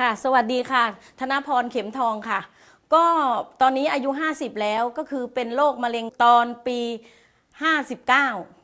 ค่ะ สวัสดีค่ะ ธนพรเข็มทองค่ะ ก็ตอนนี้อายุ 50 แล้วก็คือเป็นโรคมะเร็งตอนปี 59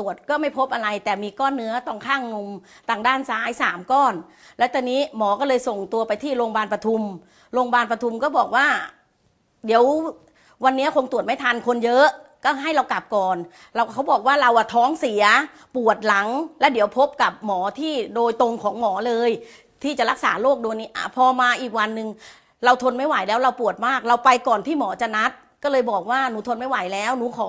ตรวจก็ไม่พบอะไร แต่มีก้อนเนื้อตรงข้างนมทางด้านซ้ายสามก้อน แล้วตอนนี้หมอก็เลยส่งตัวไปที่โรงพยาบาลปทุม โรงพยาบาลปทุมก็บอกว่า เดี๋ยววันนี้คงตรวจไม่ทันคนเยอะก็ให้เรากลับก่อน เราเขาบอกว่าเราอะท้องเสียปวดหลัง แล้วเดี๋ยวพบกับหมอที่โดยตรงของหมอเลย ที่จะรักษาโรคโดนนี้พอมาอีกวันหนึ่งเราทนไม่ไหวแล้วเราปวดมาก เราไปก่อนที่หมอจะนัด ก็เลยบอกว่าหนูทนไม่ไหวแล้ว หนูขอ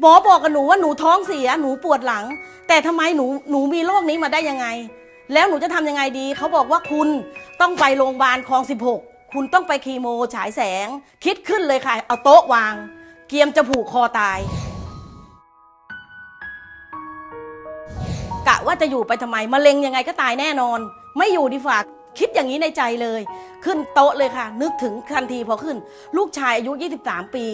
หมอบอกกับหนูว่าหนูท้องเสียหนูปวดหลัง แต่ทำไมหนูหนูมีโรคนี้มาได้ยังไง แล้วหนูจะทำยังไงดี เขาบอกว่าคุณต้องไปโรงพยาบาลคลอง 16 คุณต้องไปคีโมฉายแสง คิดขึ้นเลยค่ะ เอาโต๊ะวาง เกียมจะผูกคอตาย กะว่าจะอยู่ไปทำไมมะเร็งยังไงก็ตายแน่นอน ไม่อยู่ดีฝาก คิดอย่างนี้ในใจเลย ขึ้นโต๊ะเลยค่ะ นึกถึงทันทีพอขึ้น ลูกชายอายุ 23 ปี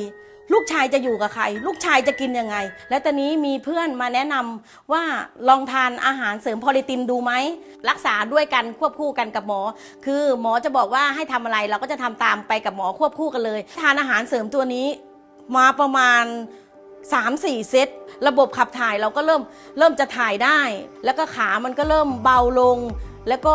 ลูกชายจะอยู่กับใคร ลูกชายจะกินยังไง และตอนนี้มีเพื่อนมาแนะนำว่าลองทานอาหารเสริมพอลิตินดูไหม รักษาด้วยกันควบคู่กันกับหมอ คือหมอจะบอกว่าให้ทำอะไรเราก็จะทำตามไปกับหมอควบคู่กันเลย ทานอาหารเสริมตัวนี้ มาประมาณ3 4 เซต ระบบขับถ่ายเราก็เริ่มเริ่มจะถ่ายได้ แล้วก็ขามันก็เริ่มเบาลง แล้วก็